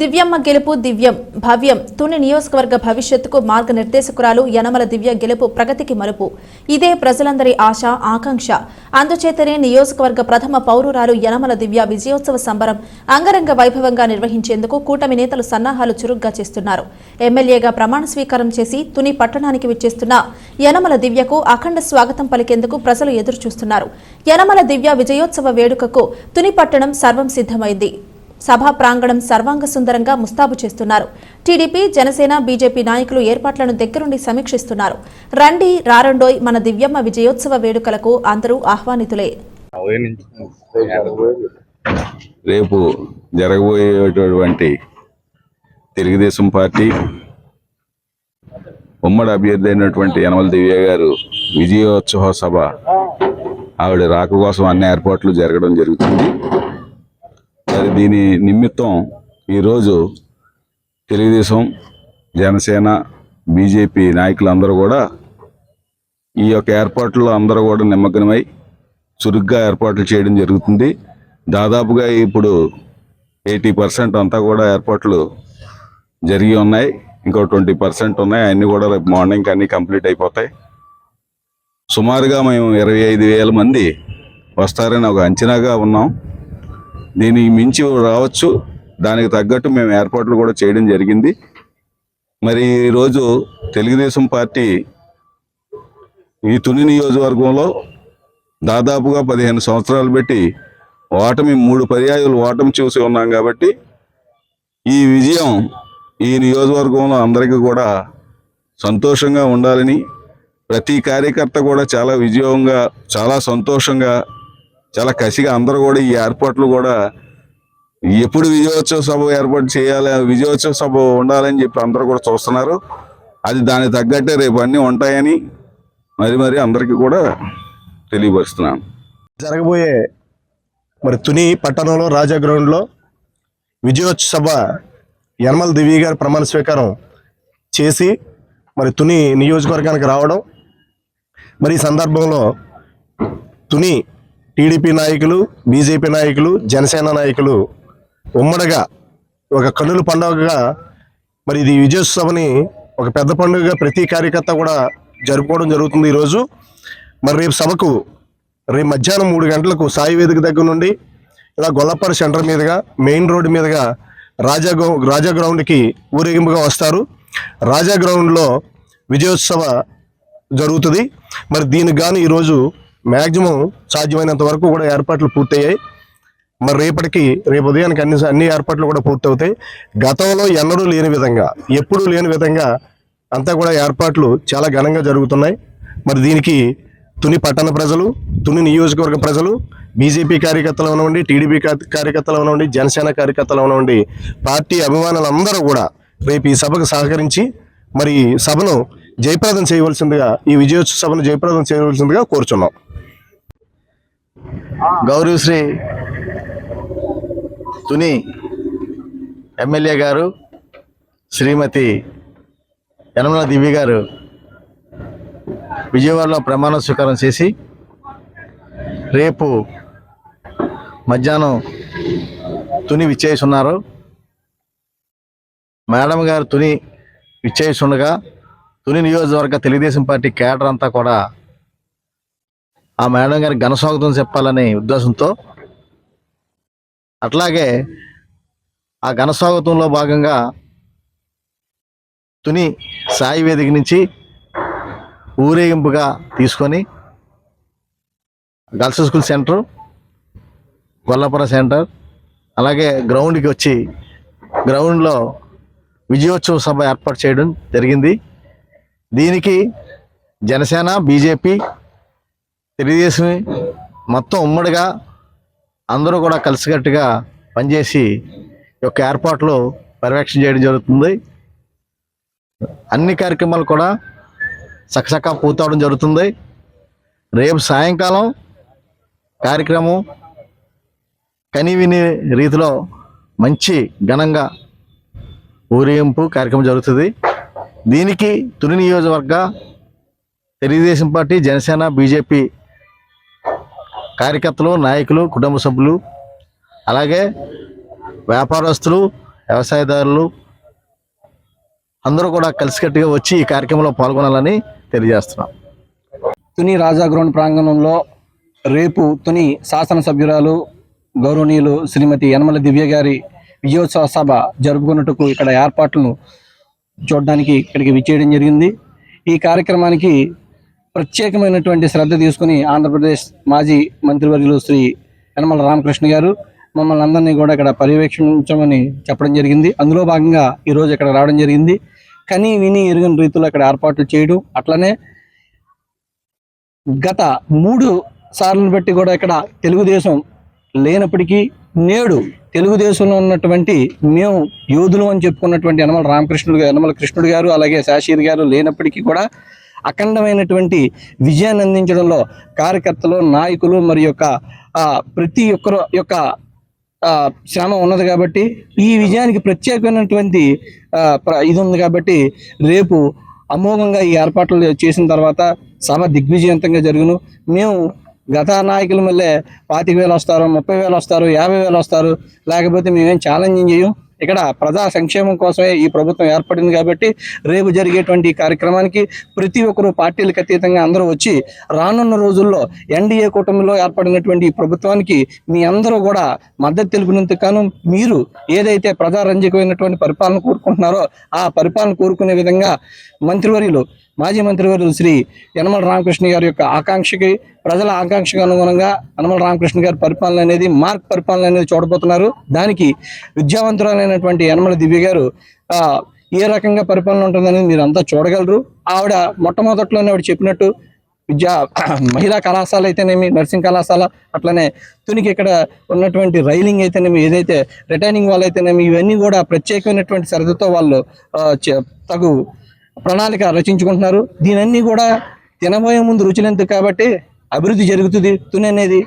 దివ్యమ్మ గెలుపు దివ్యం భవ్యం. తుని నియోజకవర్గ భవిష్యత్తుకు మార్గనిర్దేశకురాలు యనమల దివ్య గెలుపు ప్రగతికి మలుపు. ఇదే ప్రజలందరి ఆశ ఆకాంక్ష. అందుచేతనే నియోజకవర్గ ప్రథమ పౌరురాలు యనమల దివ్య విజయోత్సవ సంబరం అంగరంగ వైభవంగా నిర్వహించేందుకు కూటమి నేతలు సన్నాహాలు చురుగ్గా చేస్తున్నారు. ఎమ్మెల్యేగా ప్రమాణ స్వీకారం చేసి తుని పట్టణానికి విచ్చేస్తున్న యనమల దివ్యకు అఖండ స్వాగతం పలికేందుకు ప్రజలు ఎదురుచూస్తున్నారు. యనమల దివ్య విజయోత్సవ వేడుకకు తుని పట్టణం సర్వం సిద్ధమైంది. సభా ప్రాంగణం సర్వాంగ సుందరంగా ముస్తాబు చేస్తున్నారు. టీడీపీ జనసేన బీజేపీ నాయకులు ఏర్పాట్లను దగ్గరుండి సమీక్షిస్తున్నారు. రండి రారండోయ్ మన దివ్యమ్మ విజయోత్సవ వేడుకలకు అందరూ ఆహ్వానితులే. రేపు జరగబోయేటువంటి తెలుగుదేశం పార్టీ ఉమ్మడి అభ్యర్థి అయినటువంటి యనమల దివ్య గారు విజయోత్సవ సభ ఆవిడ రాక కోసం అన్ని ఏర్పాట్లు జరగడం జరుగుతుంది. దీని నిమిత్తం ఈరోజు తెలుగుదేశం జనసేన బీజేపీ నాయకులందరూ కూడా ఈ యొక్క ఏర్పాట్లు అందరూ కూడా నిమగ్నమై చురుగ్గా ఏర్పాట్లు చేయడం జరుగుతుంది. దాదాపుగా ఇప్పుడు ఎయిటీ పర్సెంట్ అంతా కూడా ఏర్పాట్లు జరిగి ఉన్నాయి. ఇంకో ట్వంటీ పర్సెంట్ ఉన్నాయి. అన్నీ కూడా రేపు మార్నింగ్ అన్నీ కంప్లీట్ అయిపోతాయి. సుమారుగా మేము ఇరవై ఐదు వేల మంది వస్తారని ఒక అంచనాగా ఉన్నాం. దీనికి మించి రావచ్చు. దానికి తగ్గట్టు మేము ఏర్పాట్లు కూడా చేయడం జరిగింది. మరి ఈరోజు తెలుగుదేశం పార్టీ ఈ తుని నియోజకవర్గంలో దాదాపుగా పదిహేను సంవత్సరాలు పెట్టి ఓటమి మూడు పర్యాయాలు ఓటమి చూసి ఉన్నాం కాబట్టి ఈ విజయం ఈ నియోజకవర్గంలో అందరికీ కూడా సంతోషంగా ఉండాలని ప్రతి కార్యకర్త కూడా చాలా విజయంగా చాలా సంతోషంగా చాలా కసిగా అందరూ కూడా ఈ ఏర్పాట్లు కూడా ఎప్పుడు విజయోత్సవ సభ ఏర్పాటు చేయాలి విజయోత్సవ సభ ఉండాలని చెప్పి అందరూ కూడా చూస్తున్నారు. అది దానికి తగ్గట్టే రేపు అన్నీ ఉంటాయని మరి మరి అందరికీ కూడా తెలియపరుస్తున్నాను. జరగబోయే మరి తుని పట్టణంలో రాజా గ్రౌండ్లో విజయోత్సవ యనమల దివి గారి ప్రమాణ స్వీకారం చేసి మరి తుని నియోజకవర్గానికి రావడం. మరి ఈ సందర్భంలో తుని టీడీపీ నాయకులు బీజేపీ నాయకులు జనసేన నాయకులు ఉమ్మడిగా ఒక కన్నుల పండుగగా మరి ఇది విజయోత్సవని ఒక పెద్ద పండుగగా ప్రతి కార్యకర్త కూడా జరుపుకోవడం జరుగుతుంది ఈరోజు. మరి రేపు సభకు రేపు మధ్యాహ్నం మూడు గంటలకు సాయి వేదిక దగ్గర నుండి ఇలా గొల్లపాడు సెంటర్ మీదుగా మెయిన్ రోడ్డు మీదుగా రాజా గౌ రాజా గ్రౌండ్కి ఊరేగింపుగా వస్తారు. రాజా గ్రౌండ్లో విజయోత్సవ జరుగుతుంది. మరి దీనికి గాను ఈరోజు మ్యాక్సిమం సాధ్యమైనంత వరకు కూడా ఏర్పాట్లు పూర్తయ్యాయి. మరి రేపటికి రేపు ఉదయానికి అన్ని అన్ని ఏర్పాట్లు కూడా పూర్తవుతాయి. గతంలో ఎన్నడూ లేని విధంగా ఎప్పుడూ లేని విధంగా అంతా కూడా ఏర్పాట్లు చాలా ఘనంగా జరుగుతున్నాయి. మరి దీనికి తుని పట్టణ ప్రజలు తుని నియోజకవర్గ ప్రజలు బీజేపీ కార్యకర్తలు అవనివ్వండి టీడీపీ కార్యకర్తలు అవనివ్వండి జనసేన కార్యకర్తలు అవనివ్వండి పార్టీ అభిమానులందరూ కూడా రేపు ఈ సభకు సహకరించి మరి ఈ సభను జయప్రదం చేయవలసిందిగా ఈ విజయోత్సవ సభను జయప్రదం చేయవలసిందిగా కోరుచున్నాం. గౌరవశ్రీ తుని ఎమ్మెల్యే గారు శ్రీమతి యనమల దివ్య గారు విజయవాడలో ప్రమాణ స్వీకారం చేసి రేపు మధ్యాహ్నం తుని విచ్చేసున్నారు మేడం గారు తుని విచ్చేస్తుండగా తుని నియోజకవర్గ తెలుగుదేశం పార్టీ కేడర్ అంతా కూడా ఆ మేడం గారికి ఘన స్వాగతం చెప్పాలనే ఉద్దేశంతో అట్లాగే ఆ ఘన స్వాగతంలో భాగంగా తుని సాయి వేదిక నుంచి ఊరేగింపుగా తీసుకొని girls school centre Gollapura centre అలాగే గ్రౌండ్కి వచ్చి గ్రౌండ్లో విజయోత్సవ సభ ఏర్పాటు చేయడం జరిగింది. దీనికి జనసేన బీజేపీ తెలుగుదేశం మొత్తం ఉమ్మడిగా అందరూ కూడా కలిసికట్టుగా పనిచేసి ఈ యొక్క ఏర్పాట్లు పర్యవేక్షణ చేయడం జరుగుతుంది. అన్ని కార్యక్రమాలు కూడా చకచకా పూర్తవడం జరుగుతుంది. రేపు సాయంకాలం కార్యక్రమం కనివిని రీతిలో మంచి ఘనంగా ఊరేగింపు కార్యక్రమం జరుగుతుంది. దీనికి తుని నియోజకవర్గ తెలుగుదేశం పార్టీ జనసేన బీజేపీ కార్యకర్తలు నాయకులు కుటుంబ సభ్యులు అలాగే వ్యాపారస్తులు వ్యవసాయదారులు అందరూ కూడా కలిసికట్టుగా వచ్చి ఈ కార్యక్రమంలో పాల్గొనాలని తెలియజేస్తున్నాం. తుని రాజా గ్రౌండ్ ప్రాంగణంలో రేపు తుని శాసనసభ్యురాలు గౌరవనీయులు శ్రీమతి యనమల దివ్య గారి విజయోత్సవ సభ జరుపుకున్నట్టుకు ఇక్కడ ఏర్పాట్లను చూడడానికి ఇక్కడికి విచ్చేయడం జరిగింది. ఈ కార్యక్రమానికి ప్రత్యేకమైనటువంటి శ్రద్ధ తీసుకుని ఆంధ్రప్రదేశ్ మాజీ మంత్రివర్యులు శ్రీ యనమల రామకృష్ణ గారు మమ్మల్ని అందరినీ కూడా ఇక్కడ పర్యవేక్షించమని చెప్పడం జరిగింది. అందులో భాగంగా ఈరోజు ఇక్కడ రావడం జరిగింది. కని విని ఎరుగని రీతిలో అక్కడ ఏర్పాట్లు చేయడం అట్లనే గత మూడు సార్లను బట్టి కూడా ఇక్కడ తెలుగుదేశం లేనప్పటికీ నేడు తెలుగుదేశంలో ఉన్నటువంటి మేము యోధులు అని చెప్పుకున్నటువంటి యనమల రామకృష్ణుడు గారు యనమల కృష్ణుడు గారు అలాగే శాషీర్ గారు లేనప్పటికీ కూడా అఖండమైనటువంటి విజయాన్ని అందించడంలో కార్యకర్తలు నాయకులు మరి యొక్క ప్రతి ఒక్కరు యొక్క శ్రమ ఉన్నది కాబట్టి ఈ విజయానికి ప్రత్యేకమైనటువంటి ఇది ఉంది కాబట్టి రేపు అమోఘంగా ఈ ఏర్పాట్లు చేసిన తర్వాత సభ దిగ్విజయంతంగా జరుగును. మేము గత నాయకుల మళ్ళీ పాతిక వేలు వస్తారు ముప్పై వేలు వస్తారు యాభై వేలు వస్తారు లేకపోతే మేమేం ఛాలెంజింగ్ చేయం ఇక్కడ ప్రజా సంక్షేమం కోసమే ఈ ప్రభుత్వం ఏర్పడింది కాబట్టి రేపు జరిగేటువంటి ఈ కార్యక్రమానికి ప్రతి ఒక్కరూ పార్టీలకు అతీతంగా అందరూ వచ్చి రానున్న రోజుల్లో ఎన్డీఏ కూటమిలో ఏర్పడినటువంటి ఈ ప్రభుత్వానికి మీ అందరూ కూడా మద్దతు తెలిపినందుకు కాను మీరు ఏదైతే ప్రజారంజకమైనటువంటి పరిపాలన కోరుకుంటున్నారో ఆ పరిపాలన కోరుకునే విధంగా మంత్రివర్యులు మాజీ మంత్రివర్యులు శ్రీ యనమల రామకృష్ణ గారి యొక్క ఆకాంక్షకి ప్రజల ఆకాంక్షకు అనుగుణంగా యనమల రామకృష్ణ గారి పరిపాలన అనేది మార్క్ పరిపాలన అనేది చూడబోతున్నారు. దానికి విద్యావంతురాలైనటువంటి యనమల దివ్య గారు ఏ రకంగా పరిపాలన ఉంటుందనేది మీరు అంతా చూడగలరు. ఆవిడ మొట్టమొదట్లోనే ఆవిడ చెప్పినట్టు విద్యా మహిళా కళాశాల అయితేనేమి నర్సింగ్ కళాశాల అట్లనే తునికి ఇక్కడ ఉన్నటువంటి రైలింగ్ అయితేనేమి ఏదైతే రిటైనింగ్ వాళ్ళు అయితేనేమి ఇవన్నీ కూడా ప్రత్యేకమైనటువంటి శ్రద్ధతో వాళ్ళు చే- తగు ప్రణాళిక రచించుకుంటున్నారు. దీనన్నీ కూడా తినబోయే ముందు రుచిలెందుకు కాబట్టి అభివృద్ధి జరుగుతుంది. తుని అనేది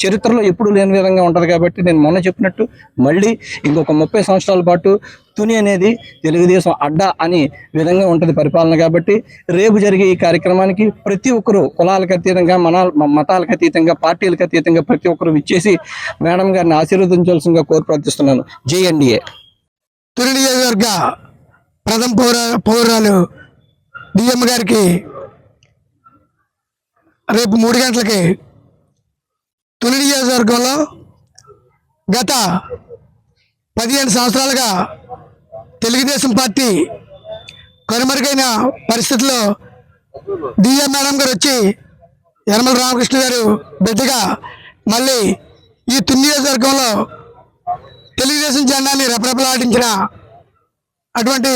చరిత్రలో ఎప్పుడు లేని విధంగా ఉంటుంది కాబట్టి నేను మొన్న చెప్పినట్టు మళ్ళీ ఇంకొక ముప్పై సంవత్సరాల పాటు తుని అనేది తెలుగుదేశం అడ్డా అని విధంగా ఉంటుంది పరిపాలన కాబట్టి రేపు జరిగే ఈ కార్యక్రమానికి ప్రతి ఒక్కరూ కులాలకు అతీతంగా మన మతాలకు అతీతంగా పార్టీలకు అతీతంగా ప్రతి ఒక్కరూ ఇచ్చేసి మేడం గారిని ఆశీర్వదించాల్సిందిగా కోరి ప్రార్థిస్తున్నాను. జేఎన్డీఏ తుని నియోజకవర్గ ప్రథమ పౌర పౌరాలు డిఎం గారికి రేపు మూడు గంటలకి తొలి నియోజకవర్గంలో గత పదిహేను సంవత్సరాలుగా తెలుగుదేశం పార్టీ కనుమరుగైన పరిస్థితుల్లో డిఎం మేడం గారు వచ్చి యనమల రామకృష్ణ గారు బిడ్డగా మళ్ళీ ఈ తొలి నియోజకవర్గంలో తెలుగుదేశం జెండాన్ని రెపరెపలాడించిన అటువంటి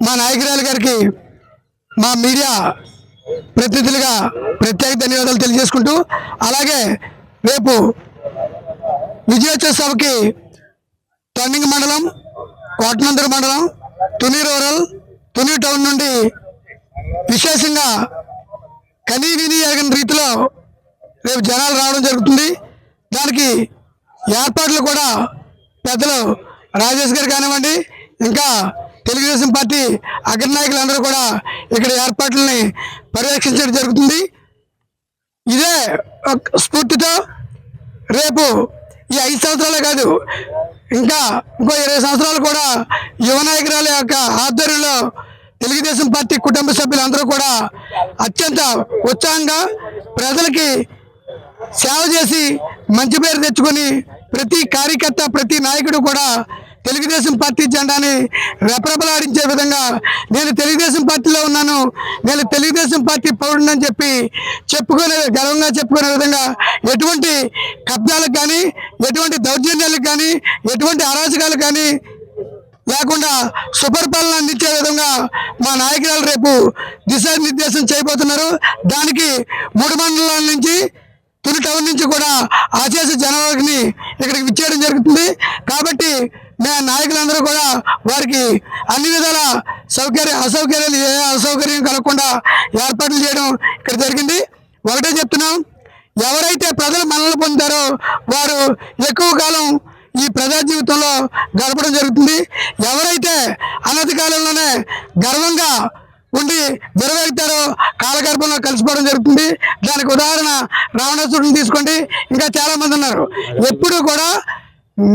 మా నాయకురాలు గారికి మా మీడియా ప్రతినిధులుగా ప్రత్యేక ధన్యవాదాలు తెలియజేసుకుంటూ అలాగే రేపు విజయోత్సవకి టర్నింగ్ మండలం కోటనందూరు మండలం తుని రూరల్ తుని టౌన్ నుండి విశేషంగా కనీ విని ఎరగని రీతిలో రేపు జనాలు రావడం జరుగుతుంది. దానికి ఏర్పాట్లు కూడా పెద్దలు రాజేష్ గారు కానివ్వండి ఇంకా తెలుగుదేశం పార్టీ అగ్రనాయకులందరూ కూడా ఇక్కడ ఏర్పాట్లని పర్యవేక్షించడం జరుగుతుంది. ఇదే ఒక స్ఫూర్తితో రేపు ఈ ఐదు సంవత్సరాలే కాదు ఇంకా ఇంకో ఇరవై సంవత్సరాలు కూడా యువ నాయకురాల యొక్క ఆధ్వర్యంలో తెలుగుదేశం పార్టీ కుటుంబ సభ్యులందరూ కూడా అత్యంత ఉత్సాహంగా ప్రజలకి సేవ చేసి మంచి పేరు తెచ్చుకొని ప్రతి కార్యకర్త ప్రతి నాయకుడు కూడా తెలుగుదేశం పార్టీ జెండాని రెపరెపలాడించే విధంగా నేను తెలుగుదేశం పార్టీలో ఉన్నాను. నేను తెలుగుదేశం పార్టీ పౌరుడిని చెప్పి చెప్పుకునే గర్వంగా చెప్పుకునే విధంగా ఎటువంటి కబ్జాలకు కానీ ఎటువంటి దౌర్జన్యాలకు కానీ ఎటువంటి అరాచకాలు కానీ లేకుండా సుపరిపాలన అందించే విధంగా మా నాయకురాలు రేపు దిశానిర్దేశం చేయబోతున్నారు. దానికి మూడు మండలాల నుంచి తుని టౌన్ నుంచి కూడా ఆశేష జనాలకి ఇక్కడికి విచ్చేయడం జరుగుతుంది. కాబట్టి మా నాయకులందరూ కూడా వారికి అన్ని విధాల సౌకర్య అసౌకర్యాలు ఏ అసౌకర్యం కలగకుండా ఏర్పాట్లు చేయడం ఇక్కడ జరిగింది. ఒకటే చెప్తున్నాం ఎవరైతే ప్రజలు మనల్ని పొందారో వారు ఎక్కువ కాలం ఈ ప్రజా జీవితంలో గడపడం జరుగుతుంది. ఎవరైతే అనతి కాలంలోనే గర్వంగా ఉండి విరవేగుతారో కాలగర్భంలో కలిసిపోవడం జరుగుతుంది. దానికి ఉదాహరణ రావణాసురుని తీసుకోండి. ఇంకా చాలామంది ఉన్నారు. ఎప్పుడూ కూడా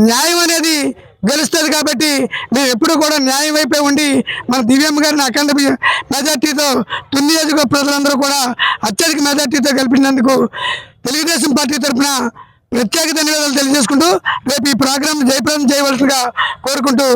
న్యాయం అనేది గెలుస్తుంది కాబట్టి మేము ఎప్పుడు కూడా న్యాయం వైపే ఉండి మన దివ్యమ్మ గారిని అఖండ మెజార్టీతో తొమ్మిది నియోజకవర్గ ప్రజలందరూ కూడా అత్యధిక మెజార్టీతో గెలిపినందుకు తెలుగుదేశం పార్టీ తరఫున ప్రత్యేక ధన్యవాదాలు తెలియజేసుకుంటూ రేపు ఈ ప్రోగ్రాం జయప్రదం చేయవలసిగా కోరుకుంటూ